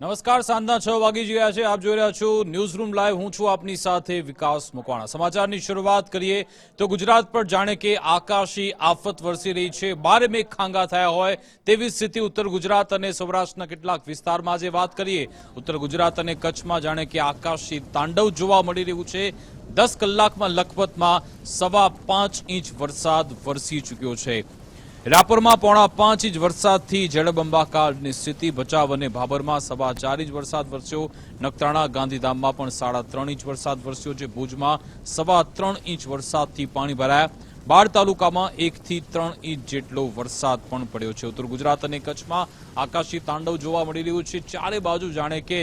નમસ્કાર, સાંજના છ વાગી ગયા છે. આપ જોઈ રહ્યા છો ન્યૂઝ રૂમ લાઈવ હું છું આપની સાથે વિકાસ મકવાણા. સમાચારની શરૂઆત કરીએ તો ગુજરાત પર જાણે કે આકાશી આફત વરસી રહી છે. બારે મેઘ ખાંગા થયા હોય તેવી સ્થિતિ ઉત્તર ગુજરાત અને સૌરાષ્ટ્રના કેટલાક વિસ્તારમાં આજે વાત કરીએ. ઉત્તર ગુજરાત અને કચ્છમાં જાણે કે આકાશી તાંડવ જોવા મળી રહ્યું છે. દસ કલાકમાં લખપતમાં સવા પાંચ ઇંચ વરસાદ વરસી ચૂક્યો છે. રાપરમાં પોણા પાંચ ઇંચ વરસાદથી જળબંબાકારની સ્થિતિ ભચાવ અને ભાભરમાં સવા ચાર ઇંચ વરસાદ વરસ્યો. નખત્રાણા ગાંધીધામમાં પણ સાડા ત્રણ ઇંચ વરસાદ વરસ્યો છે. ભુજમાં સવા ત્રણ ઇંચ વરસાદથી પાણી ભરાયા. બાળ તાલુકામાં એકથી ત્રણ ઇંચ જેટલો વરસાદ પણ પડ્યો છે. ઉત્તર ગુજરાત અને કચ્છમાં આકાશી તાંડવ જોવા મળી રહ્યું છે. ચારે બાજુ જાણે કે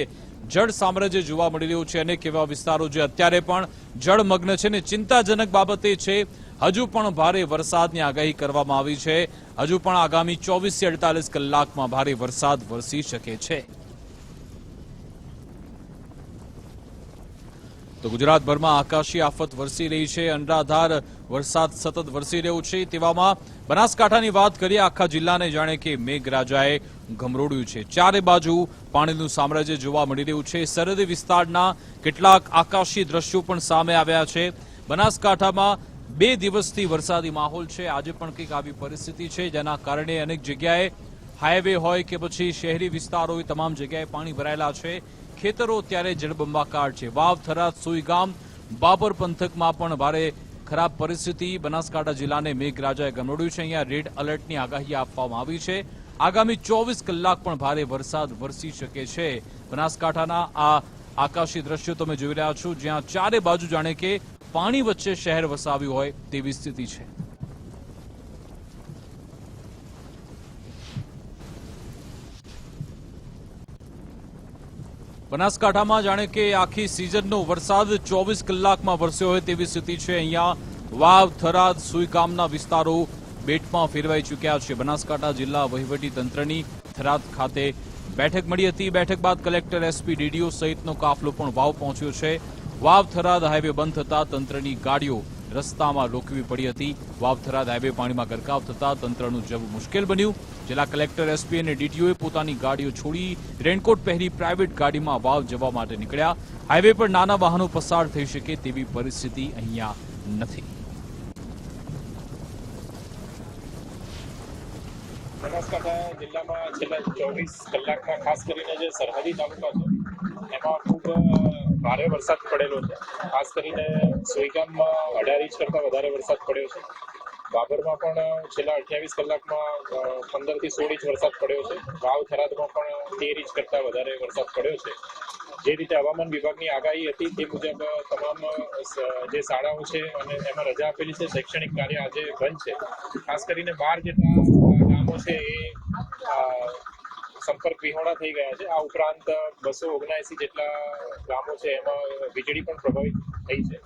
જળ સામ્રાજ્ય જોવા મળી રહ્યું છે અનેક એવા વિસ્તારો જે અત્યારે પણ જળમગ્ન છે ને ચિંતાજનક બાબત એ છે હજુ પણ ભારે વરસાદની આગાહી કરવામાં આવી છે. હજુ પણ આગામી ચોવીસથી અડતાલીસ કલાકમાં ભારે વરસાદ વરસી શકે છે. તો ગુજરાતભરમાં આકાશી આફત વરસી રહી છે. અનરાધાર વરસાદ સતત વરસી રહ્યો છે. તેવામાં બનાસકાંઠાની વાત કરીએ, આખા જિલ્લાને જાણે કે મેઘરાજાએ ગમરોડ્યું છે. ચારે બાજુ પાણીનું સામ્રાજ્ય જોવા મળી રહ્યું છે. સરહદી વિસ્તારના કેટલાક આકાશી દ્રશ્યો પણ સામે આવ્યા છે. બનાસકાંઠામાં બે દિવસથી વરસાદી માહોલ છે. આજે પણ કંઈક આવી પરિસ્થિતિ છે જેના કારણે અનેક જગ્યાએ હાઈવે હોય કે પછી શહેરી વિસ્તાર હોય, તમામ જગ્યાએ પાણી ભરાયેલા છે. ખેતરો અત્યારે જળબંબાકાર છે. વાવ, થરાદ સુઈગામ બાબર પંથકમાં પણ ભારે ખરાબ પરિસ્થિતિ. બનાસકાંઠા જિલ્લાને મેઘરાજાએ ગમડ્યું છે. અહીંયા રેડ એલર્ટની આગાહી આપવામાં આવી છે. આગામી ચોવીસ કલાક પણ ભારે વરસાદ વરસી શકે છે. બનાસકાંઠાના આ આકાશી દ્રશ્યો તમે જોઈ રહ્યા છો. જ્યાં ચારે બાજુ જાણે કે પાણી વચ્ચે શહેર વસાવ્યું હોય તેવી સ્થિતિ છે. બનાસકાંઠામાં જાણે કે આખી સિઝનનો વરસાદ ચોવીસ કલાકમાં વરસ્યો હોય તેવી સ્થિતિ છે. અહીંયા વાવ, થરાદ સુઈગામના વિસ્તારો બેટમાં ફેરવાઈ ચૂક્યા છે. બનાસકાંઠા જિલ્લા વહીવટી તંત્રની થરાદ ખાતે બેઠક મળી હતી. બેઠક બાદ કલેક્ટર, એસપી, ડીડીઓ સહિતનો કાફલો પણ વાવ પહોંચ્યો છે. વાવ થરાદ હાઈવે બંધ થતા તંત્રની ગાડીઓ રસ્તામાં રોકવી પડી હતી. વાવ થરાદ હાઈવે પાણીમાં ગરકાવ થતા તંત્રનું જવું મુશ્કેલ બન્યું. જિલ્લા કલેક્ટર, એસપી અને ડીટીઓએ પોતાની ગાડીઓ છોડી રેનકોટ પહેરી પ્રાઇવેટ ગાડીમાં વાવ જવા માટે નીકળ્યા. હાઈવે પર નાના વાહનો પસાર થઈ શકે તેવી પરિસ્થિતિ અહીંયા નથી. જિલ્લામાં છેલ્લા ચોવીસ કલાકમાં ખાસ કરીને જે સરહદી તાલુકા છે, એમાં ખૂબ ભારે વરસાદ પડેલો છે. ખાસ કરીને સુઈગામમાં અઢાર ઇંચ કરતાં વધારે વરસાદ પડ્યો છે. બાબરમાં પણ છેલ્લા અઠ્યાવીસ કલાકમાં પંદરથી સોળ ઇંચ વરસાદ પડ્યો છે. વાવ થરાદમાં પણ તેર ઇંચ કરતાં વધારે વરસાદ પડ્યો છે. જે રીતે હવામાન વિભાગની આગાહી હતી તે મુજબ તમામ જે શાળાઓ છે અને એમાં રજા આપેલી છે, શૈક્ષણિક કાર્ય આજે બંધ છે. ખાસ કરીને બાર જેટલા ગામો છે એ સંપર્ક વિહોણા થઈ ગયા છે. આ ઉપરાંત બસો ઓગણસી જેટલા ગામો છે, એમાં વીજળી પણ પ્રભાવિત થઈ છે.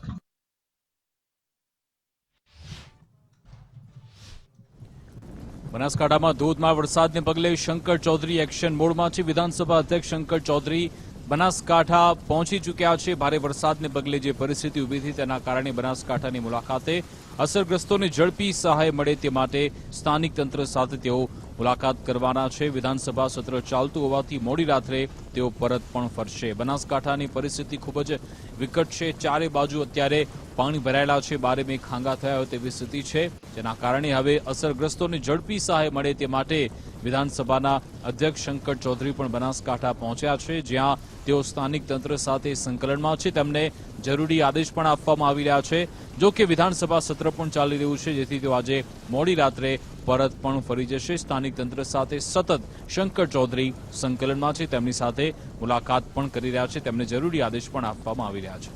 બનાસકાંઠામાં ધોધમાર વરસાદને પગલે શંકર ચૌધરી એક્શન મોડમાં છે વિધાનસભા અધ્યક્ષ શંકર ચૌધરી બનાસકાંઠા પહોંચી ચૂક્યા છે. ભારે વરસાદને પગલે જે પરિસ્થિતિ ઊભી થઈ તેના કારણે બનાસકાંઠાની મુલાકાતે અસરગ્રસ્તોને ઝડપી સહાય મળે તે માટે સ્થાનિક તંત્ર સાથે તેઓ મુલાકાત કરવાના છે. વિધાનસભા સત્ર ચાલતું હોવાથી મોડી રાત્રે તેઓ પરત પણ ફરશે. બનાસકાંઠાની પરિસ્થિતિ ખૂબ જ વિકટ છે. ચારે બાજુ અત્યારે પાણી ભરાયેલા છે. બારે મેં ખાંગા થયા હોય તેવી સ્થિતિ છે. જેના કારણે હવે અસરગ્રસ્તોને ઝડપી સહાય મળે તે માટે વિધાનસભાના અધ્યક્ષ શંકર ચૌધરી પણ બનાસકાંઠા પહોંચ્યા છે. જ્યાં તેઓ સ્થાનિક તંત્ર સાથે સંકલનમાં છે. તેમને જરૂરી આદેશ પણ આપવામાં આવી રહ્યા છે. જો કે વિધાનસભા સત્ર પણ ચાલી રહ્યું છે, જેથી તેઓ આજે મોડી રાત્રે પરત પણ ફરી જશે. સ્થાનિક તંત્ર સાથે સતત શંકર ચૌધરી સંકલનમાં છે. તેમની સાથે મુલાકાત પણ કરી રહ્યા છે. તેમને જરૂરી આદેશ પણ આપવામાં આવી રહ્યા છે.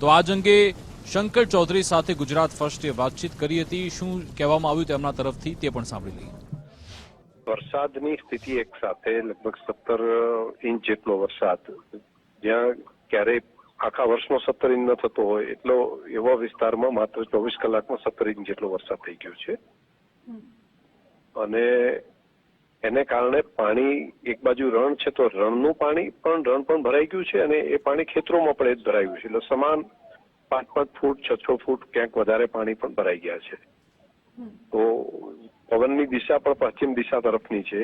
તો આજ અંગે શંકર ચૌધરી સાથે ગુજરાત ફર્સ્ટે વાતચીત કરી હતી. શું કહેવામાં આવ્યું તેમના તરફથી તે પણ સાંભળી લઈએ. વરસાદની સ્થિતિ એક સાથે લગભગ સત્તર ઇંચ જેટલો વરસાદ. જ્યાં ક્યારેય આખા વર્ષનો સત્તર ઇંચ ન થતો હોય એટલો એવા વિસ્તારમાં માત્ર ચોવીસ કલાકમાં સત્તર ઇંચ જેટલો વરસાદ થઈ ગયો છે. અને એને કારણે પાણી એક બાજુ રણ છે તો રણનું પાણી પણ રણ પણ ભરાઈ ગયું છે અને એ પાણી ખેતરોમાં પણ એ જ ભરાયું છે. એટલે સમાન પાંચ પાંચ ફૂટ છ છ ફૂટ ક્યાંક વધારે પાણી પણ ભરાઈ ગયા છે. તો પવનની દિશા પણ પશ્ચિમ દિશા તરફની છે.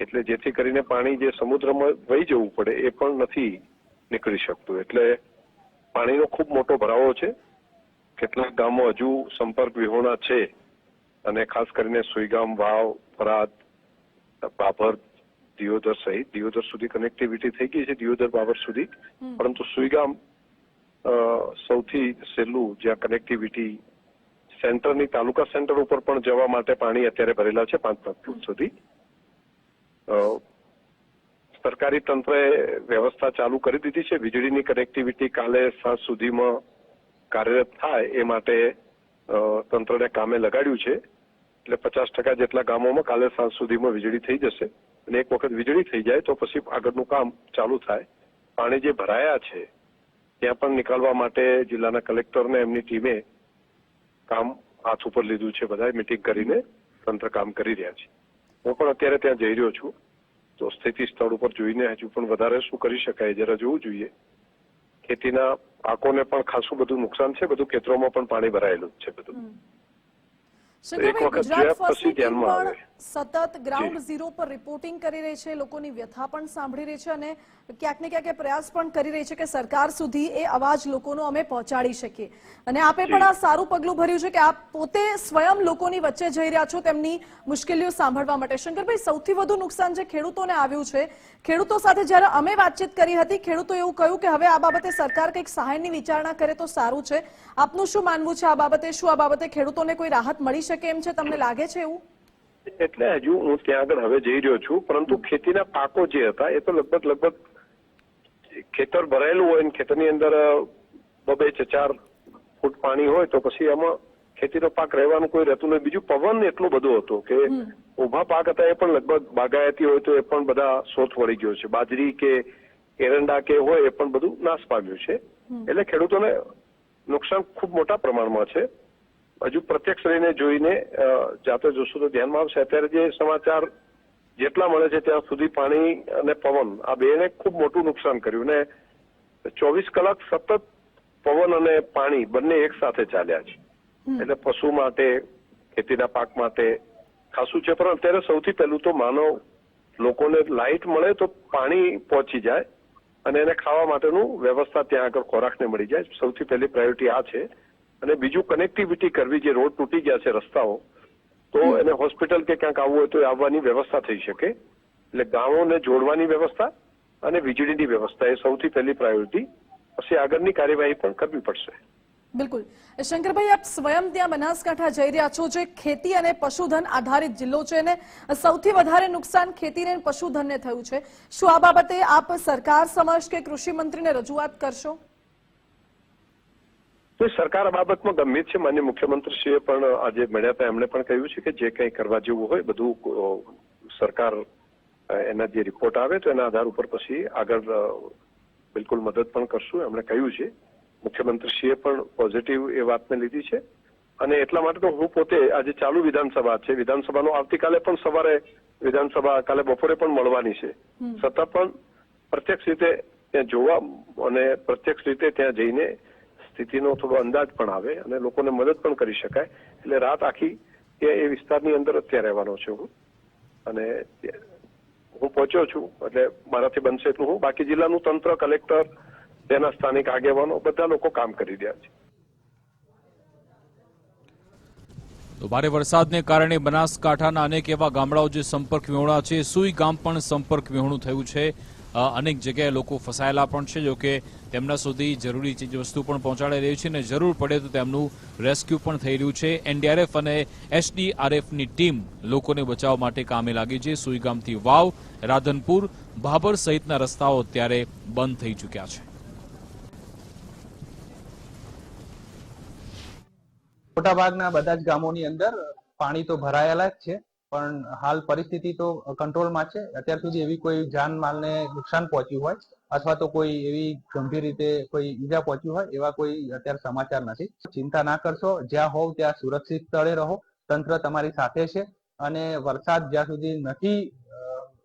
એટલે જેથી કરીને પાણી જે સમુદ્રમાં વહી જવું પડે એ પણ નથી નીકળી શકતું. એટલે પાણીનો ખૂબ મોટો ભરાવો છે. કેટલાક ગામો હજુ સંપર્ક વિહોણા છે અને ખાસ કરીને સુઈગામ વાવ ફરાદ બાભર દિયોદર સહિત દિયોદર સુધી કનેક્ટિવિટી થઈ ગઈ છે દિયોદર બાબર સુધી. પરંતુ સુઈગામ સૌથી સહેલું જ્યાં કનેક્ટિવિટી સેન્ટરની તાલુકા સેન્ટર ઉપર પણ જવા માટે પાણી અત્યારે ભરેલા છે પાંચ પાંચ ફૂટ સુધી. સરકારી તંત્રએ વ્યવસ્થા ચાલુ કરી દીધી છે. વીજળીની કનેક્ટિવિટી કાલે સાંજ સુધીમાં કાર્યરત થાય એ માટે તંત્રને કામે લગાડ્યું છે. એટલે પચાસ ટકા જેટલા ગામોમાં કાલે સાંજ સુધીમાં વીજળી થઈ જશે અને એક વખત વીજળી થઈ જાય તો પછી આગળનું કામ ચાલુ થાય. પાણી જે ભરાયા છે, ત્યાં પણ નીકાળવા માટે જિલ્લાના કલેક્ટરને એમની ટીમે કામ હાથ ઉપર લીધું છે. બધાએ મિટિંગ કરીને તંત્ર કામ કરી રહ્યા છે. હું પણ અત્યારે ત્યાં જઈ રહ્યો છું. તો સ્થિતિ સ્થળ ઉપર જોઈને હજુ પણ વધારે શું કરી શકાય, જરા જોવું જોઈએ. ખેતીના પાકોને પણ ખાસું બધું નુકસાન છે, બધું ખેતરોમાં પણ પાણી ભરાયેલું છે બધું. શંકરભાઈ ગુજરાત પછી ટીમ પણ. સતત ગ્રાઉન્ડ ઝીરો પર રિપોર્ટિંગ કરી રહી છે લોકોની વ્યથા પણ સાંભળી રહી છે અને ક્યાંક ને ક્યાંક પ્રયાસ પણ કરી રહી છે કે સરકાર સુધી એ અવાજ લોકોનો અમે પહોંચાડી શકીએ. અને આપે પણ આ સારું પગલું ભર્યું છે કે આપ પોતે સ્વયં લોકોની વચ્ચે જઈ રહ્યા છો તેમની મુશ્કેલીઓ સાંભળવા માટે. શંકરભાઈ સૌથી વધુ નુકસાન જે ખેડૂતોને આવ્યું છે ખેડૂતો સાથે જ્યારે અમે વાતચીત કરી હતી ખેડૂતો એવું કહ્યું કે હવે આ બાબતે સરકાર કંઈક સહાયની વિચારણા કરે તો સારું છે. આપનું શું માનવું છે આ બાબતે? શું આ બાબતે ખેડૂતોને કોઈ રાહત મળી શકે? એમ છે? તમને લાગે છે એવું? એટલે હજુ હું ત્યાં આગળ હવે જઈ રહ્યો છું પરંતુ ખેતીના પાકો જે હતા એ તો લગભગ લગભગ ખેતર ભરાયેલું હોય ને ખેતરની અંદર બબે ચાર ફૂટ પાણી હોય તો પછી એમાં ખેતીનો પાક રહેવાનું કોઈ રહેતું નહીં બીજું પવન એટલો બધો હતો કે ઊભા પાક હતા એ પણ લગભગ બાગાયતી હોય તો એ પણ બધા સોથ વળી ગયો છે. બાજરી કે એરંડા કે હોય એ પણ બધું નાશ પામ્યું છે. એટલે ખેડૂતોને નુકસાન ખૂબ મોટા પ્રમાણમાં છે. હજુ પ્રત્યક્ષ રહીને જોઈને જાતે જોશું તો ધ્યાનમાં આવશે. અત્યારે જે સમાચાર જેટલા મળે છે ત્યાં સુધી પાણી અને પવન આ બેને ખૂબ મોટું નુકસાન કર્યું ને ચોવીસ કલાક સતત પવન અને પાણી બંને એક સાથે ચાલ્યા છે. એટલે પશુ માટે ખેતીના પાક માટે ખાસું છે પણ અત્યારે સૌથી પહેલું તો માનવ લોકોને લાઇટ મળે તો પાણી પહોંચી જાય અને એને ખાવા માટેનું વ્યવસ્થા ત્યાં આગળ ખોરાકને મળી જાય. સૌથી પહેલી પ્રાયોરિટી આ છે. અને બીજું કનેક્ટિવિટી કરવી જે રોડ તૂટી ગયા છે રસ્તાઓ તો એને હોસ્પિટલ કે ક્યાંક આવવું હોય તો આવવાની વ્યવસ્થા થઈ શકે. એટલે ગામોને જોડવાની વ્યવસ્થા અને વીજળીની વ્યવસ્થા એ સૌથી પહેલી પ્રાયોરિટી પછી આગળની કાર્યવાહી પણ કરવી પડશે. બિલકુલ. શંકરભાઈ આપ સ્વયં ત્યાં બનાસકાંઠા જઈ રહ્યા છો જે ખેતી અને પશુધન આધારિત જિલ્લો છે ને સૌથી વધારે નુકસાન ખેતીને અને પશુધનને થયું છે. શું આ બાબતે આપ સરકાર સમક્ષ કે કૃષિ મંત્રીને રજૂઆત કરશો? તો સરકાર આ બાબતમાં ગંભીર છે. માન્ય મુખ્યમંત્રીશ્રીએ પણ આજે મળ્યા હતા. એમણે પણ કહ્યું છે કે જે કંઈ કરવા જેવું હોય બધું સરકાર એના જે રિપોર્ટ આવે તો એના આધાર ઉપર પછી આગળ બિલકુલ મદદ પણ કરશું. એમણે કહ્યું છે. મુખ્યમંત્રીશ્રીએ પણ પોઝિટિવ એ વાતને લીધી છે. અને એટલા માટે તો હું પોતે આજે ચાલુ વિધાનસભા છે. વિધાનસભાનો આવતીકાલે પણ સવારે વિધાનસભા કાલે બપોરે પણ મળવાની છે. છતાં પણ પ્રત્યક્ષ રીતે ત્યાં જોવા અને પ્રત્યક્ષ રીતે ત્યાં જઈને સ્થિતિનો થોડો અંદાજ પણ આવે અને લોકોને મદદ પણ કરી શકાય. એટલે રાત આખી એ એ વિસ્તારની અંદર અત્યારે રહેવાનો છું હું. અને હું પહોંચ્યો છું, એટલે મારાથી બનશે એટલું હું. બાકી જિલ્લાનું તંત્ર, કલેક્ટર, તેના સ્થાનિક આગેવાનો, બધા લોકો કામ કરી રહ્યા છે. તો ભારે વરસાદને કારણે બનાસકાંઠાના અનેક એવા ગામડાઓ જે સંપર્ક વિહોણા છે, સુઈ ગામ પણ સંપર્ક વિહોણું થયું છે. અનેક જગ્યાએ લોકો ફસાયેલા પણ છે જોકે તેમના સુધી જરૂરી ચીજ વસ્તુ પણ પહોંચાડી રહી છે અને જરૂર પડે તો તેમનું રેસ્ક્યુ પણ થઈ રહ્યું છે. એનડીઆરએફ અને એસડીઆરએફની ટીમ લોકોને બચાવવા માટે કામે લાગી છે. સુઈગામથી વાવ, રાધનપુર, ભાભર સહિતના રસ્તાઓ અત્યારે બંધ થઈ ચૂક્યા છે. મોટાભાગના બધા જ ગામોની અંદર પાણી તો ભરાયેલા જ છે. પણ હાલ પરિસ્થિતિ તો કંટ્રોલમાં છે. અત્યાર સુધી એવી કોઈ જાનમાલને નુકસાન પહોંચ્યું હોય અથવા તો કોઈ એવી ગંભીર રીતે કોઈ ઈજા પહોંચી હોય એવા કોઈ અત્યારે સમાચાર નથી. ચિંતા ના કરશો, જ્યાં હોવ ત્યાં સુરક્ષિત સ્થળે રહો. તંત્ર તમારી સાથે છે અને વરસાદ જ્યાં સુધી નથી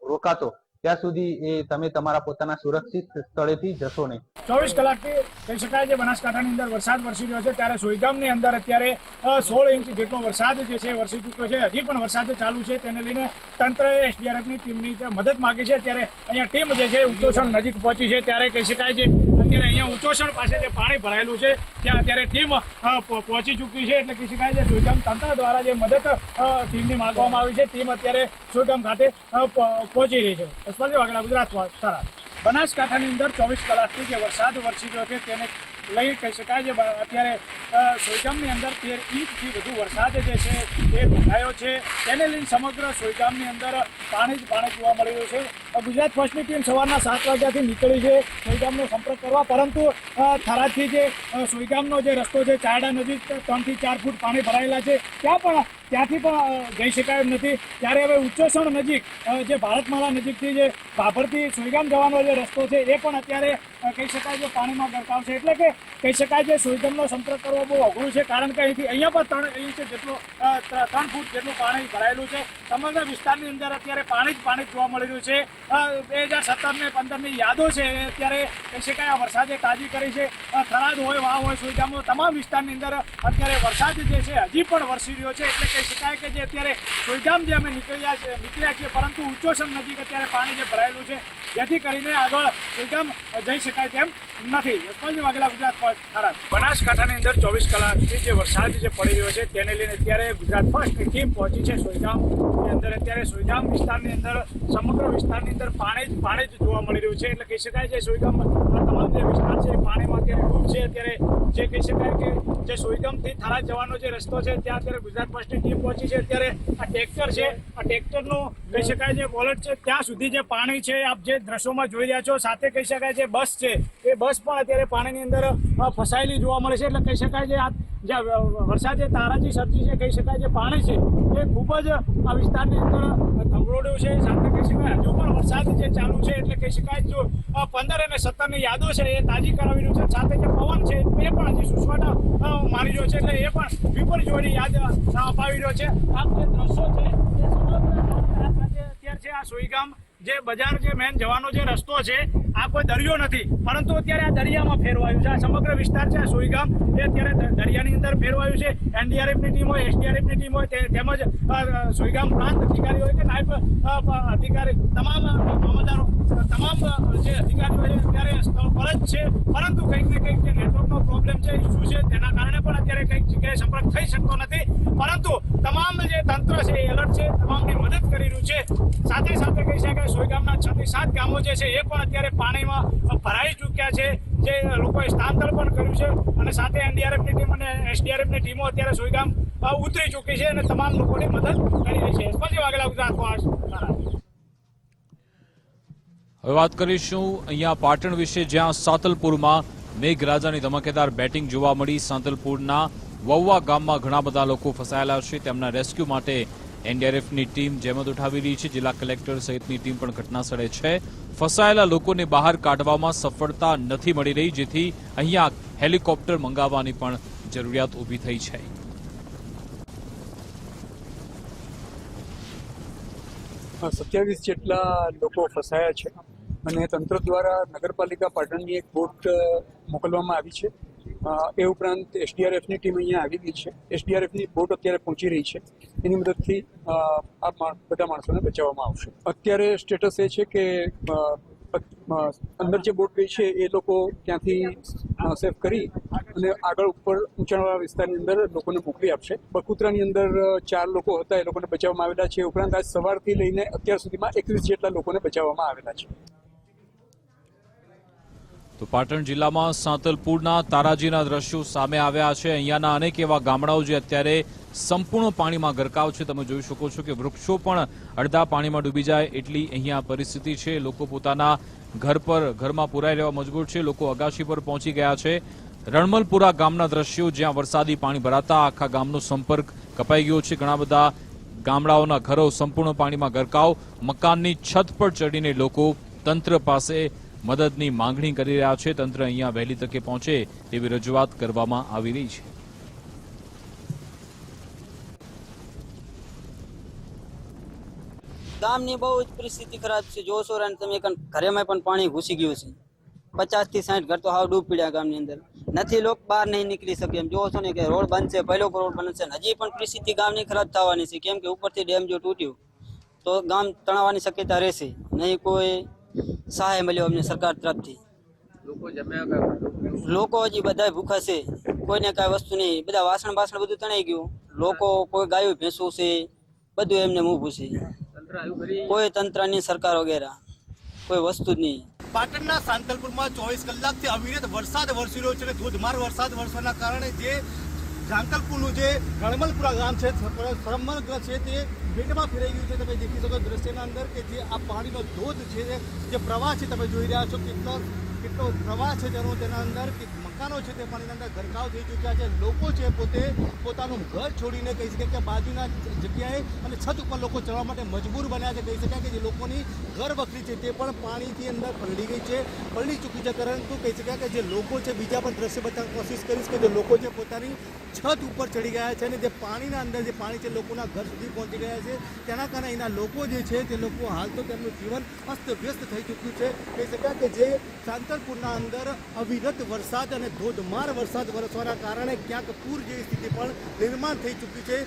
રોકાતો ત્યાં સુધી એ તમે તમારા પોતાના સુરક્ષિત સ્થળેથી જશો નહીં. ચોવીસ કલાકથી કહી શકાય છે બનાસકાંઠાની અંદર વરસાદ વરસી રહ્યો છે, ત્યારે સોયગામની અંદર અત્યારે સોળ ઇંચ જેટલો વરસાદ જે છે વરસી ચૂક્યો છે. હજી પણ વરસાદ ચાલુ છે, તેને લઈને તંત્રએ એસડીઆરએફની ટીમની મદદ માંગી છે. ત્યારે અહીંયા ટીમ જે છે ઉચ્ચોષણ નજીક પહોંચી છે. ત્યારે કહી શકાય છે અત્યારે અહીંયા ઉચ્ચોષણ પાસે જે પાણી ભરાયેલું છે, ત્યાં અત્યારે ટીમ પહોંચી ચૂકી છે. એટલે કહી શકાય છે તંત્ર દ્વારા જે મદદ ટીમની માંગવામાં આવી છે, ટીમ અત્યારે સોયગામ ખાતે પહોંચી રહી છે. વાઘેલા ગુજરાત સારા. બનાસકાંઠાની અંદર ચોવીસ કલાકથી જે વરસાદ વરસી રહ્યો છે, તેને લઈ કહી શકાય છે અત્યારે સોયગામની અંદર તેર ઇંચથી વધુ વરસાદ જે છે એ નોંધાયો છે. તેને લઈને સમગ્ર સોયગામની અંદર પાણી જ પાણી જોવા મળી રહ્યું છે. ગુજરાત ફર્સ્ટની ટીમ સવારના સાત વાગ્યાથી નીકળી છે. સોયગામનો સંપર્ક કરવા, પરંતુ થરાદથી જે સોયગામનો જે રસ્તો છે, ચારડા નજીક ત્રણથી ચાર ફૂટ પાણી ભરાયેલા છે. ત્યાં પણ, ત્યાંથી પણ જઈ શકાય નથી. ત્યારે હવે ઉચ્ચસણ નજીક જે ભારતમાળા નજીકથી જે ભાભરથી સોયગામ જવાનો જે રસ્તો છે, એ પણ અત્યારે કહી શકાય છે, પાણીમાં ગરકાવ છે એટલે કે, કહી શકાય છે સોયગામનો સંપર્ક કરવો બહુ અઘરું છે, કારણ કે અહીંથી, અહીંયા પણ ત્રણ ઇંચ જેટલું ત્રણ ફૂટ જેટલું પાણી ભરાયેલું છે. સમગ્ર વિસ્તારની અંદર અત્યારે પાણી જ પાણી જોવા મળી રહ્યું છે. બે હજાર સત્તર ને પંદરની યાદો છે અત્યારે કહી શકાય આ વરસાદે તાજી કરી છે. થરાદ હોય, વાવ હોય સુવિધામાં તમામ વિસ્તારની અંદર અત્યારે વરસાદ જે છે, હજી પણ વરસી રહ્યો છે. એટલે કહી શકાય કે જે અત્યારે સોયગામ જે અમે નીકળ્યા છે, નીકળ્યા છીએ, પરંતુ ઉચ્ચોસમ નજીક અત્યારે પાણી જે ભરાયેલું છે. જેથી કરીને આગળ સોયગામ જઈ શકાય તેમ નથી. યશપાલજી વાઘેલા ગુજરાત ફર્સ્ટ બનાસકાંઠાની અંદર ચોવીસ કલાકથી જે વરસાદ જે પડી રહ્યો છે, તેને લઈને અત્યારે ગુજરાત ફર્સ્ટની ટીમ પહોંચી છે સોયગામની અંદર અત્યારે સોયગામ વિસ્તારની અંદર, સમગ્ર વિસ્તારની અંદર પાણી જ પાણી જ જોવા મળી રહ્યું છે. એટલે કહી શકાય છે સોયગામ તમામ જે વિસ્તાર છે, પાણીમાં અત્યારે ડૂબ છે. અત્યારે જે કહી શકાય કે જે સોયગામથી થાળા જવાનો જે રસ્તો છે, ત્યાં અત્યારે ગુજરાત ફર્સ્ટની ટીમ પહોંચી છે. અત્યારે આ ટ્રેક્ટર છે, આ ટ્રેક્ટરનું કહી શકાય જે વોલેટ છે, ત્યાં સુધી જે પાણી છે, આપ જે દ્રશ્યોમાં જોઈ રહ્યા છો, સાથે કહી શકાય છે બસ છે, એ બસ પણ અત્યારે પાણીની અંદર ફસાયેલી જોવા મળે છે. એટલે કહી શકાય છે આ જે વરસાદે તારાજી સર્જી છે, કહી શકાય છે પાણી છે, એ ખૂબ જ આ વિસ્તારની અંદર ધમરોડ્યું છે. સાથે કહી શકાય હજુ પણ વરસાદ જે ચાલુ છે, એટલે કહી શકાય જો પંદર અને સત્તરની યાદો છે, એ તાજી કરાવી રહ્યું છે. સાથે જે પવન છે, એ પણ હજી સુસવાટા મારી રહ્યો છે. એટલે એ પણ વિપર જોડી યાદ અપાવી રહ્યો છે. આ જે દ્રશ્યો છે અત્યારે છે આ સોઈગામ જે બજાર જે મેન જવાનો જે રસ્તો છે આ કોઈ દરિયો નથી. પરંતુ અત્યારે આ દરિયામાં ફેરવાયું છે. આ સમગ્ર વિસ્તાર છે સોઈગામ. એ અત્યારે દરિયાની અંદર ફેરવાયું છે. એનડીઆરએફની ટીમ હોય, એસડીઆરએફની ટીમ હોય તેમજ સોઈગામ પ્રાંત અધિકારી હોય કે નાયબ અધિકારી, તમામ મામલદારો તમામ જે અધિકારીઓ છે, અત્યારે સ્થળ પર જ છે. પરંતુ કંઈક ને કંઈક જે નેટવર્કનો પ્રોબ્લેમ છે ઇસ્યુ છે, તેના કારણે પણ અત્યારે કંઈક જગ્યાએ સંપર્ક થઈ શકતો નથી. પરંતુ તમામ જે તંત્ર છે, એ એલર્ટ છે, તમામની મદદ કરી રહ્યું છે. સાથે સાથે કહી શકાય, સોઈગામના છ થી સાત ગામો જે છે, એ પણ અત્યારે પાણીમાં ભરાઈ ચૂક્યા છે, જે લોકોએ સ્થાનાંતર પણ કર્યું છે અને સાથે એનડીઆરએફની ટીમ અને એસડીઆરએફની ટીમો અત્યારે સુઈગામ ઉતરી ચૂકી છે અને તમામ લોકોને મદદ કરી રહી છે પછી વાઘેલા ગુજરાત. હવે વાત કરીશું અહીંયા પાટણ વિશે, જ્યાં સાતલપુરમાં મેઘરાજાની ધમાકેદાર બેટિંગ જોવા મળી સાંતલપુરના વૌવા ગામમાં ઘણા બધા લોકો ફસાયેલા છે તેમના રેસ્ક્યુ માટે એનડીઆરએફની ટીમ જેમત ઉઠાવી રહી છે. જિલ્લા કલેક્ટર સહિતની ટીમ પણ ઘટનાસ્થળે છે. ફસાયેલા લોકોને બહાર કાઢવામાં સફળતા નથી મળી રહી, જેથી અહીંયા હેલિકોપ્ટર મંગાવવાની પણ જરૂરિયાત ઊભી થઈ છે. સત્યાવીસ જેટલા લોકો ફસાયા છે. અને તંત્ર દ્વારા નગરપાલિકા પાટણની એક બોટ મોકલવામાં આવી છે. એ ઉપરાંત એસડીઆરએફની ટીમ અહીંયા આવી ગઈ છે. એસડીઆરએફની બોટ અત્યારે પહોંચી રહી છે. એની મદદથી આ બધા માણસોને બચાવવામાં આવશે. અત્યારે સ્ટેટસ એ છે કે અંદર જે બોટ ગઈ છે, એ લોકો ત્યાંથી સેફ કરી અને આગળ ઉપર ઊંચાણવાળા વિસ્તારની અંદર લોકોને મોકલી આપશે. બકુતરાની અંદર ચાર લોકો હતા, એ લોકોને બચાવવામાં આવેલા છે. ઉપરાંત આજ સવારથી લઈને અત્યાર સુધીમાં એકવીસ જેટલા લોકોને બચાવવામાં આવેલા છે. તો પાટણ જિલ્લામાં સાંતલપુરના તારાજીના દ્રશ્યો સામે આવ્યા છે. અહીંયાના અનેક એવા ગામડાઓ જે અત્યારે સંપૂર્ણ પાણીમાં ગરકાવ છે. તમે જોઈ શકો છો કે વૃક્ષો પણ અડધા પાણીમાં ડૂબી જાય એટલી અહીંયા પરિસ્થિતિ છે. લોકો પોતાના ઘર પર, ઘરમાં પુરાઈ રહેવા મજબૂર છે. લોકો અગાશી પર પહોંચી ગયા છે. રણમલપુરા ગામના દ્રશ્યો, જ્યાં વરસાદી પાણી ભરાતા આખા ગામનો સંપર્ક કપાઈ ગયો છે. ઘણા બધા ગામડાઓના ઘરો સંપૂર્ણ પાણીમાં ગરકાવ. મકાનની છત પર ચડીને લોકો તંત્ર પાસે મદદની માંગણી કરી રહ્યા છે. તંત્ર અહીંયા વહેલી તકે પહોંચે તેવી રજૂઆત કરવામાં આવી રહી છે. ગામની બહુ જ પરિસ્થિતિ ખરાબ છે. જોશો અને તમે ઘરેમાં પણ પાણી ઘૂસી ગયું છે. પચાસથી સાઠ ઘર તો હાવ ડૂબ પડ્યા ગામની અંદર. નથી લોકો બહાર નહીં નીકળી શકે એમ. જોવો છો ને કે રોડ બંધ છે, પહેલો રોડ બંધ છે હજી પણ પરિસ્થિતિ ગામની ખરાબ થવાની છે. કેમ કે ઉપરથી ડેમ જો તૂટ્યું, તો ગામ તણાવવાની શક્યતા રહેશે. નહીં કોઈ સહાય મળ્યો અમને સરકાર તરફથી. લોકો હજી બધા ભૂખા છે. કોઈને કાંઈ વસ્તુ નહીં. બધા વાસણ બાસણ બધું તણાઈ ગયું. લોકો કોઈ ગાયું ભેંસું છે બધું એમને ઊભું છે કોઈ તંત્રની સરકાર વગેરે. કોઈ વસ્તુ જ નહીં. પાટણના સાંતલપુરમાં ચોવીસ કલાકથી અવિરત વરસાદ વરસી રહ્યો છે અને ધોધમાર વરસાદ વરસવાના કારણે જે સાંતલપુરનું જે ગણમલપુરા ગામ છે સરમલ છે, તે બેટમાં ફેરાઈ ગયું છે. તમે દેખી શકો દ્રશ્યના અંદર કે જે આ પાણીનો ધોધ છે, જે પ્રવાહ છે, તમે જોઈ રહ્યા છો, કેટલો કેટલો પ્રવાહ છે તેનો, તેના અંદર મકાનો છે તે પાણીની અંદર ગરકાવ થઈ ચૂક્યા છે. લોકો છે પોતે પોતાનું ઘર છોડીને કહી શકાય કે બાજુના જગ્યાએ અને છત ઉપર લોકો ચડવા માટે મજબૂર બન્યા છે. કહી શકાય કે જે લોકોની ઘર વખરી છે તે પણ પાણીથી અંદર પલળી ગઈ છે. પલળી ચૂકી છે પરંતુ કહી શકાય કે જે લોકો છે બીજા પણ દ્રશ્ય બતાવવાની કોશિશ કરીશ કે જે લોકો છે પોતાની છત ઉપર ચડી ગયા છે અને જે પાણીના અંદર જે પાણી છે લોકોના ઘર સુધી પહોંચી ગયા છે. તેના કારણે અહીંના લોકો જે છે તે લોકો હાલ તો તેમનું જીવન અસ્તવ્યસ્ત થઈ ચૂક્યું છે. કહી શકાય કે જે સાંતરપુરના અંદર અવિરત વરસાદ અને ધોધમાર વરસાદ વરસવાના કારણે ક્યાંક પૂર જેવી સ્થિતિ પણ નિર્માણ થઈ ચૂકી છે.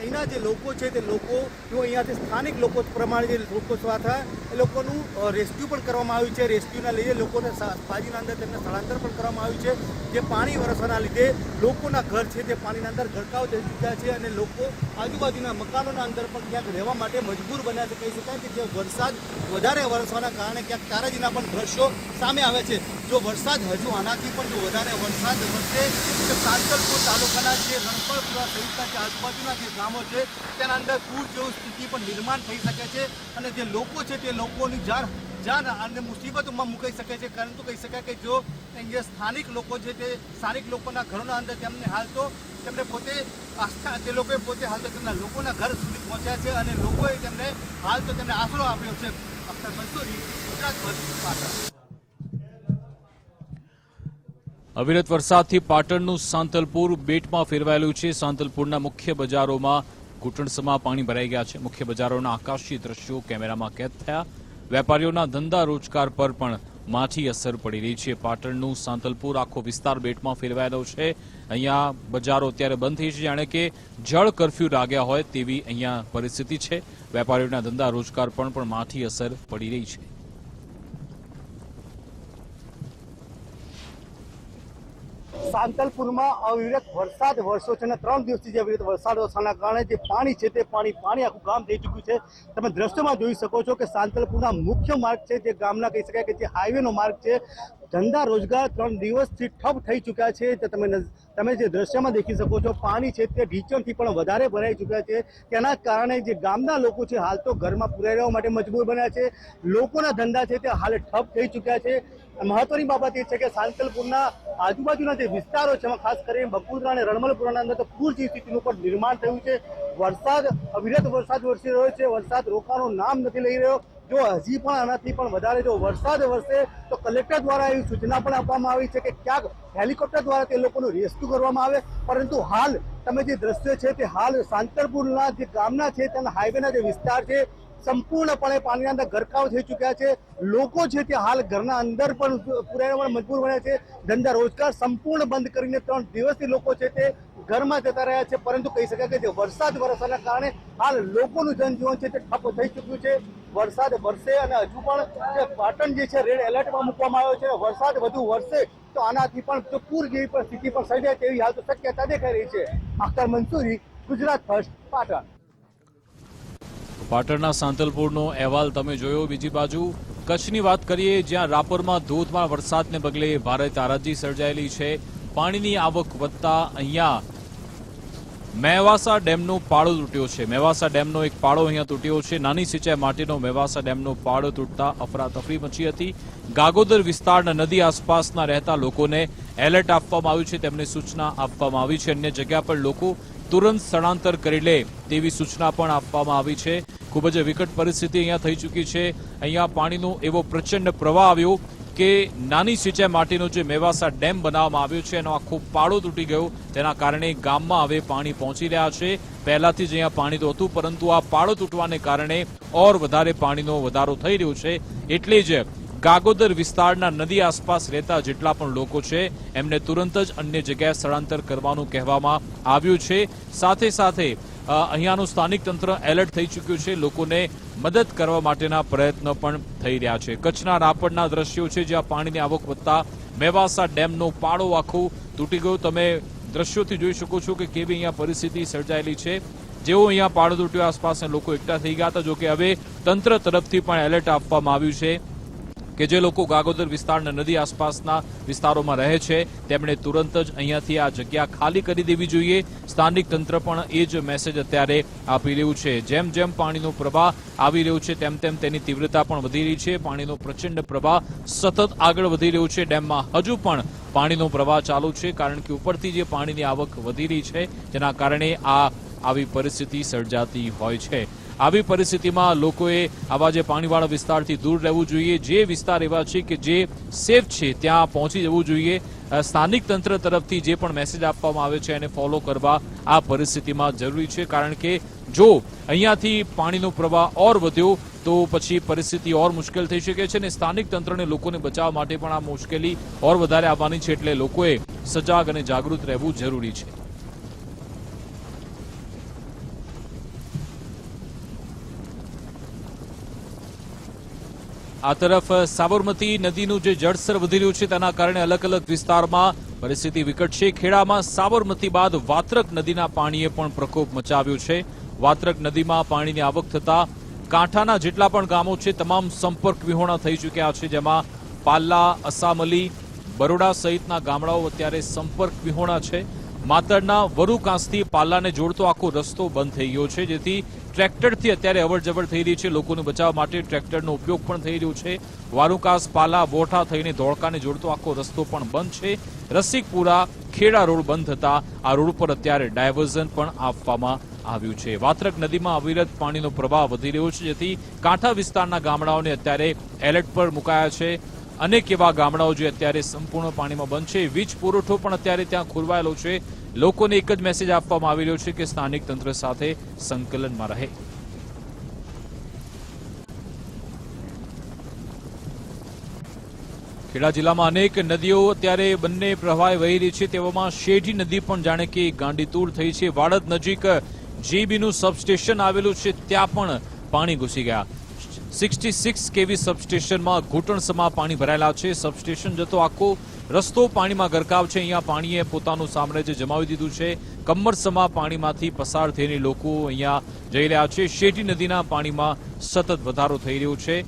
અહીંના જે લોકો છે તે લોકો, જો અહીંયાથી સ્થાનિક લોકો પ્રમાણે જે લોકો હતા એ લોકોનું રેસ્ક્યુ પણ કરવામાં આવ્યું છે. રેસ્ક્યુના લીધે લોકોને સા- અંદર તેમને સ્થળાંતર પણ કરવામાં આવ્યું છે. જે પાણી વરસવાના લીધે લોકોના ઘર છે તે પાણીના અંદર ગરકાવ થઈ ચૂક્યા છે અને લોકો આજુબાજુના મકાનોના અંદર પણ ક્યાંક રહેવા માટે મજબૂર બન્યા છે. કહી શકાય કે જે વરસાદ વધારે વરસવાના કારણે ક્યાંક તારાજીના પણ દ્રશ્યો સામે આવે છે. જો વરસાદ હજુ આનાથી પણ જો વધારે વરસાદ વરસે તો સાંતલપુર તાલુકાના જે રણપળપુરા સહિતના જે આજુબાજુના જે ગામો છે, તેના અંદર પૂર જેવું સ્થિતિ પણ નિર્માણ થઈ શકે છે અને જે લોકો છે તે લોકોની જાણ જાન અને મુસીબતોમાં મુકાઈ શકે છે. પરંતુ કહી શકાય કે જો જે સ્થાનિક લોકો છે તે, સ્થાનિક લોકોના ઘરોના અંદર તેમને હાલ તો તેમને પોતે આસ્થા, તે લોકોએ પોતે હાલ તો તેમના લોકોના ઘર સુધી પહોંચ્યા છે અને લોકોએ તેમને હાલ તો તેમને આશરો આપ્યો છે. અક્ષર મંસૂરી, ગુજરાત ભર પાટણ અવિરત વરસાદથી પાટણનું સાંતલપુર બેટમાં ફેરવાયેલું છે. સાંતલપુરના મુખ્ય બજારોમાં ઘૂંટણસમાં પાણી ભરાઈ ગયા છે. મુખ્ય બજારોના આકાશી દ્રશ્યો કેમેરામાં કેદ થયા. વેપારીઓના ધંધા રોજગાર પર પણ માઠી અસર પડી રહી છે. પાટણનું સાંતલપુર આખો વિસ્તાર બેટમાં ફેરવાયેલો છે. અહીંયા બજારો અત્યારે બંધ થઈ છે. જાણે કે જળ કરફ્યુ લાગ્યા હોય તેવી અહીંયા પરિસ્થિતિ છે. વેપારીઓના ધંધા રોજગાર પર પણ માઠી અસર પડી રહી છે. સાંતલપુરમાં અવિરત વરસાદ વર્ષો છે અને ત્રણ દિવસથી જે અવિરત વરસાદ વરસાદના કારણે જે પાણી છે તે પાણી પાણી આખું ગામ થઈ ચૂક્યું છે. તમે દ્રશ્યમાં જોઈ શકો છો કે સાંતલપુરના મુખ્ય માર્ગ છે, જે ગામના કહી શકાય કે જે હાઈવેનો માર્ગ છે ધંધા રોજગાર ત્રણ દિવસથી ઠપ થઈ ચૂક્યા છે. તો તમે તમે જે દ્રશ્યમાં દેખી શકો છો, પાણી છે તે ઢીચણથી પણ વધારે ભરાઈ ચૂક્યા છે. તેના કારણે જે ગામના લોકો છે, હાલ તો ઘરમાં પુરાઈ રહેવા માટે મજબૂર બન્યા છે. લોકોના ધંધા છે તે હાલ ઠપ થઈ ચૂક્યા છે. મહત્વની બાબત એ છે કે સાંતલપુરના આજુબાજુના જે વિસ્તારો છે, એમાં ખાસ કરીને બકુદરા અને રણમલપુરાના અંદર તો પૂર જેવી સ્થિતિનું પણ નિર્માણ થયું છે. વરસાદ, અવિરત વરસાદ વરસી રહ્યો છે. વરસાદ રોકવાનું નામ નથી લઈ રહ્યો. જો હજી પણ આનાથી પણ વધારે જો વરસાદ વરસે તો કલેક્ટર દ્વારા એવી સૂચના પણ આપવામાં આવી છે કે ક્યાંક હેલિકોપ્ટર દ્વારા તે લોકોનું રેસ્ક્યુ કરવામાં આવે. પરંતુ હાલ તમે જે દ્રશ્ય છે તે હાલ સાંતરપુરના જે ગામના છે તેના હાઈવેના જે વિસ્તાર છે, સંપૂર્ણપણે પાણીના અંદર ગરકાવ થઈ ચૂક્યા છે. લોકો છે તે હાલ ઘરના અંદર પણ પુરાવા મજબૂર બન્યા છે. ધંધા રોજગાર સંપૂર્ણ બંધ કરીને ત્રણ દિવસથી લોકો છે તે ઘરમાં જતા રહ્યા છે. પરંતુ કહી શકાય કે જે વરસાદ વરસવાના કારણે હાલ લોકોનું જનજીવન છે તે ઠપ થઈ ચૂક્યું છે. વરસાદ વરસે અને હજુ પણ જે પાટણ જે છે રેડ એલર્ટમાં મૂકવામાં આવ્યો છે. વરસાદ વધુ વરસે તો આનાથી પણ પૂર જેવી પણ સ્થિતિ પણ સર્જાય તેવી હાલ તો શક્યતા દેખાઈ રહી છે. આખર મંસૂરી ગુજરાત ફર્સ્ટ, પાટણ. પાટણના સાંતલપુરનો અહેવાલ તમે જોયો. બીજી બાજુ કચ્છની વાત કરીએ, જ્યાં રાપરમાં ધોધમાર વરસાદને પગલે ભારે તારાજી સર્જાયેલી છે. પાણીની આવક વધતા અહીંયા મેવાસા ડેમનો પાળો તૂટ્યો છે. મેવાસા ડેમનો એક પાળો અહીંયા તૂટ્યો છે. નાની સિંચાઈ માટેનો મેવાસા ડેમનો પાળો તૂટતા અફરાતફરી મચી હતી. ગાગોદર વિસ્તારના નદી આસપાસના રહેતા લોકોને એલર્ટ આપવામાં આવ્યું છે. તેમને સૂચના આપવામાં આવી છે. અન્ય જગ્યા પર લોકો તુરંત સ્થળાંતર કરી લે તેવી સૂચના પણ આપવામાં આવી છે. ખૂબ જ વિકટ પરિસ્થિતિ અહીંયા થઈ ચૂકી છે. અહીંયા પાણીનો એવો પ્રચંડ પ્રવાહ આવ્યો કે નાની સિંચાઈ માટેનો જે મેવાસા ડેમ બનાવવામાં આવ્યો છે, એનો આખો પાડો તૂટી ગયો. તેના કારણે ગામમાં હવે પાણી પહોંચી રહ્યા છે. પહેલાથી જ અહીંયા પાણી તો હતું, પરંતુ આ પાડો તૂટવાને કારણે ઓર વધારે પાણીનો વધારો થઈ રહ્યો છે. એટલે જ ગાગોદર વિસ્તારના નદી આસપાસ રહેતા જેટલા પણ લોકો છે, એમને તુરંત જ અન્ય જગ્યાએ સ્થળાંતર કરવાનું કહેવામાં આવ્યું છે. સાથે સાથે અહીંયાનું સ્થાનિક તંત્ર એલર્ટ થઈ ચૂક્યું છે. લોકોને મદદ કરવા માટેના પ્રયત્નો પણ થઈ રહ્યા છે. કચ્છના રાપડના દ્રશ્યો છે, જ્યાં પાણીની આવક વધતા મેવાસા ડેમનો પાડો આખો તૂટી ગયો. તમે દ્રશ્યોથી જોઈ શકો છો કે કેવી અહીંયા પરિસ્થિતિ સર્જાયેલી છે. જેવો અહીંયા પાડો તૂટ્યો, આસપાસના લોકો એકઠા થઈ ગયા હતા, જોકે હવે તંત્ર તરફથી પણ એલર્ટ આપવામાં આવ્યું છે. કે જે લોકો ગાગોદર વિસ્તારના નદી આસપાસના વિસ્તારોમાં રહે છે, તેમણે તુરંત જ અહીંયાથી આ જગ્યા ખાલી કરી દેવી જોઈએ. સ્થાનિક તંત્ર પણ એ જ મેસેજ અત્યારે આપી રહ્યું છે. જેમ જેમ પાણીનો પ્રવાહ આવી રહ્યો છે, તેમ તેમ તેની તીવ્રતા પણ વધી રહી છે. પાણીનો પ્રચંડ પ્રવાહ સતત આગળ વધી રહ્યો છે. ડેમમાં હજુ પણ પાણીનો પ્રવાહ ચાલુ છે, કારણ કે ઉપરથી જે પાણીની આવક વધી રહી છે, જેના કારણે આ આવી પરિસ્થિતિ સર્જાતી હોય છે. આવી પરિસ્થિતિમાં લોકોએ આવા જે પાણીવાળા વિસ્તારથી દૂર રહેવું જોઈએ, જે વિસ્તાર એવા છે કે જે સેફ છે, ત્યાં પહોંચી જવું જોઈએ. સ્થાનિક તંત્ર તરફથી જે પણ મેસેજ આપવામાં આવે છે એને ફોલો કરવા આ પરિસ્થિતિમાં જરૂરી છે. કારણ કે જો અહીંયાથી પાણીનો પ્રવાહ ઓર વધ્યો, તો પછી પરિસ્થિતિ ઓર મુશ્કેલ થઈ શકે છે અને સ્થાનિક તંત્રને લોકોને બચાવવા માટે પણ આ મુશ્કેલી ઓર વધારે આવવાની છે એટલે લોકોએ સજાગ અને જાગૃત રહેવું જરૂરી છે. આ તરફ સાબરમતી નદીનું જે જળસ્તર વધી રહ્યું છે, તેના કારણે અલગ અલગ વિસ્તારમાં પરિસ્થિતિ વિકટ છે. ખેડામાં સાબરમતી બાદ વાત્રક નદીના પાણીએ પણ પ્રકોપ મચાવ્યો છે. વાત્રક નદીમાં પાણીની આવક થતા કાંઠાના જેટલા પણ ગામો છે, તમામ સંપર્ક વિહોણા થઈ ચૂક્યા છે, જેમાં પાલ્લા, અસામલી, બરોડા સહિતના ગામડાઓ અત્યારે સંપર્ક વિહોણા છે. માતરના વરુકાંસથી પાલ્લાને જોડતો આખો રસ્તો બંધ થઈ ગયો છે, જેથી ટ્રેક્ટરથી અત્યારે અવરજવર થઈ રહી છે. લોકોને બચાવવા માટે ટ્રેક્ટરનો ઉપયોગ પણ થઈ રહ્યો છે. વારુકાસ, પાલા, વોઠા થઈને ધોળકાને જોડતો આખો રસ્તો પણ બંધ છે. રસિકપુરા, ખેડા રોડ બંધ થતા આ રોડ પર અત્યારે ડાયવર્ઝન પણ આપવામાં આવ્યું છે. વાત્રક નદીમાં અવિરત પાણીનો પ્રવાહ વધી રહ્યો છે, જેથી કાંઠા વિસ્તારના ગામડાઓને અત્યારે એલર્ટ પર મુકાયા છે. અનેક એવા ગામડાઓ જે અત્યારે સંપૂર્ણ પાણીમાં બંધ છે. વીજ પુરવઠો પણ અત્યારે ત્યાં ખોરવાયેલો છે. લોકોને એક જ મેસેજ આપવામાં આવી રહ્યો છે કે સ્થાનિક તંત્ર સાથે સંકલનમાં રહે. ખેડા જિલ્લામાં અનેક નદીઓ અત્યારે બંને પ્રવાહે વહી રહી છે. તેવામાં શેઢી નદી પણ જાણે કે ગાંડીતૂર થઈ છે. વાડદ નજીક જીબીનું સબસ્ટેશન આવેલું છે. ત્યાં પણ પાણી ઘૂસી ગયા. સિક્સટી સિક્સ કેવી સબસ્ટેશનમાં ઘૂંટણસમાં પાણી ભરાયેલા છે? સબસ્ટેશન જતો આખો રસ્તો પાણીમાં ગરકાવ છે. અહીંયા પાણીએ પોતાનું સામ્રાજ્ય જમાવી દીધું છે. કમરસમાં પાણીમાંથી પસાર થઈને લોકો અહીંયા જઈ રહ્યા છે. શેઢી નદીના પાણીમાં સતત વધારો થઈ રહ્યો છે.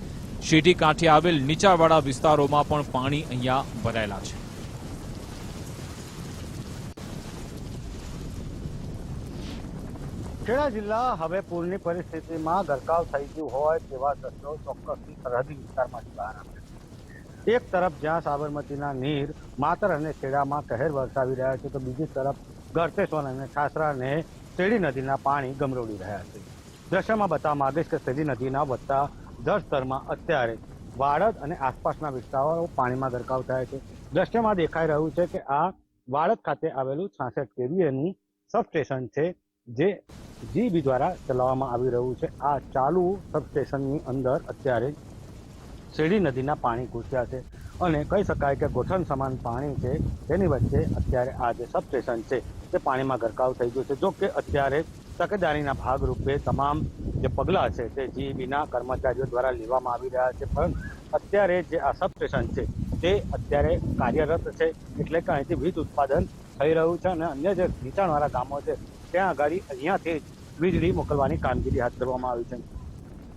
શેઢી કાંઠે આવેલ નીચાવાળા વિસ્તારોમાં પણ પાણી અહીંયા ભરાયેલા છે. ખેડા જિલ્લા હવે પૂરની પરિસ્થિતિમાં ગરકાવ થઈ ગયું હોય તેવા દ્રશ્યો ચોક્કસથી સરહદી વિસ્તારમાંથી બહાર આવે છે. એક તરફ જ્યાં સાબરમતીના નીર માતર અને ખેડામાં કહેર વરસાવી રહ્યા છે, તો બીજી તરફ ગરતેશ્વર અને છાસરાને શેડી નદીના પાણી ગમરોડી રહ્યા છે. દ્રશ્યમાં બતાવવા માંગીશ કે શેડી નદીના વધતા સ્તરમાં અત્યારે વાડદ અને આસપાસના વિસ્તારો પાણીમાં ગરકાવ થયા છે. દ્રશ્યમાં દેખાઈ રહ્યું છે કે આ વાડદ ખાતે આવેલું છાસઠ કેવીએનું સબસ્ટેશન છે, જે જીબી દ્વારા ચલાવવામાં આવી રહ્યું છે. આ ચાલુ સબસ્ટેશનની અંદર અત્યારે શેરડી નદીના પાણી ઘૂસ્યા છે અને કહી શકાય કે ગોઠણ સમાન પાણી છે. તેની વચ્ચે અત્યારે આ જે સબસ્ટેશન છે, તે પાણીમાં ગરકાવ થઈ ગયું છે. જો કે અત્યારે તકેદારીના ભાગરૂપે તમામ જે પગલાં છે, તે જીબીના કર્મચારીઓ દ્વારા લેવામાં આવી રહ્યા છે. પરંતુ અત્યારે જે આ સબસ્ટેશન છે, તે અત્યારે કાર્યરત છે. એટલે કે અહીંથી વીજ ઉત્પાદન થઈ રહ્યું છે અને અન્ય જે નીચાણવાળા ગામો છે ત્યાં આગળ અહીંયાથી વીજળી મોકલવાની કામગીરી હાથ ધરવામાં આવી છે.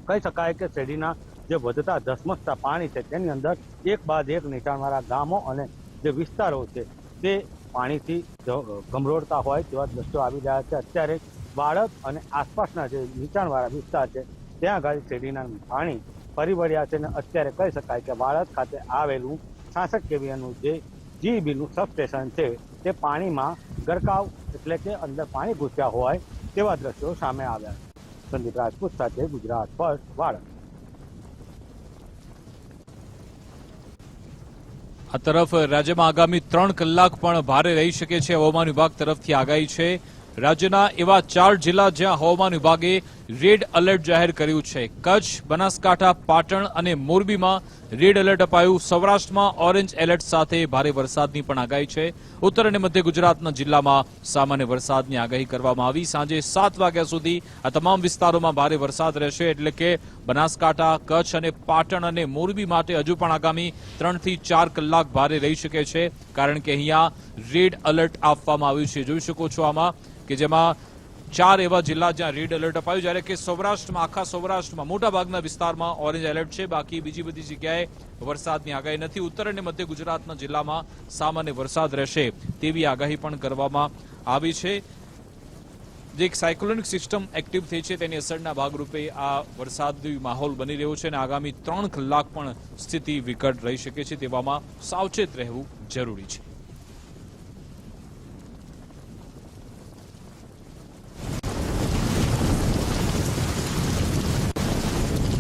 કહી શકાય કે શેરડીના જે વધતા ધસમસતા પાણી છે, તેની અંદર એક બાદ એક નીચાણવાળા ગામો અને જે વિસ્તારો છે, તે પાણીથી જ- ગમરોડતા હોય તેવા દ્રશ્યો આવી રહ્યા છે. અત્યારે બાળક અને આસપાસના જે નીચાણવાળા વિસ્તાર છે, ત્યાં આગળ શેરડીના પાણી ફરી વળ્યા છે અને અત્યારે કહી શકાય કે બાળક ખાતે આવેલું છાસઠ કેવીએનું જે જીબીનું સબસ્ટેશન છે તે પાણીમાં ગરકાવ એટલે કે અંદર પાણી ઘૂસ્યા હોય તેવા દ્રશ્યો સામે આવ્યા. સંદીપ રાજપૂત સાથે ગુજરાત ફર્સ્ટ વાડદ આ તરફ રાજ્યમાં આગામી ત્રણ કલાક પણ ભારે રહી શકે છે. હવામાન વિભાગ તરફથી આગાહી છે. રાજ્યના એવા ચાર જિલ્લા જ્યાં હવામાન વિભાગે રેડ એલર્ટ જાહેર કર્યું છે. કચ્છ, બનાસકાંઠા, પાટણ અને મોરબીમાં રેડ એલર્ટ અપાયું. સૌરાષ્ટ્રમાં ઓરેન્જ એલર્ટ સાથે ભારે વરસાદની પણ આગાહી છે. ઉત્તર અને મધ્ય ગુજરાતના જિલ્લામાં સામાન્ય વરસાદની આગાહી કરવામાં આવી. સાંજે સાત વાગ્યા સુધી આ તમામ વિસ્તારોમાં ભારે વરસાદ રહેશે. એટલે કે બનાસકાંઠા, કચ્છ અને પાટણ અને મોરબી માટે હજુ પણ આગામી ત્રણથી ચાર કલાક ભારે રહી શકે છે. કારણ કે અહીંયા રેડ એલર્ટ આપવામાં આવ્યું છે. જોઈ શકો છો આમાં કે જેમાં ચાર એવા જિલ્લા જ્યાં રેડ એલર્ટ અપાયું, જ્યારે કે સૌરાષ્ટ્રમાં, આખા સૌરાષ્ટ્રમાં મોટા ભાગના વિસ્તારમાં ઓરેન્જ એલર્ટ છે. બાકી બીજી બધી જગ્યાએ વરસાદની આગાહી નથી. ઉત્તર અને મધ્ય ગુજરાતના જિલ્લામાં સામાન્ય વરસાદ રહેશે તેવી આગાહી પણ કરવામાં આવી છે. જે એક સાયક્લોનિક સિસ્ટમ એક્ટિવ થઈ છે, તેની અસરના ભાગરૂપે આ વરસાદી માહોલ બની રહ્યો છે અને આગામી ત્રણ કલાક પણ સ્થિતિ વિકટ રહી શકે છે તેવામાં સાવચેત રહેવું જરૂરી છે.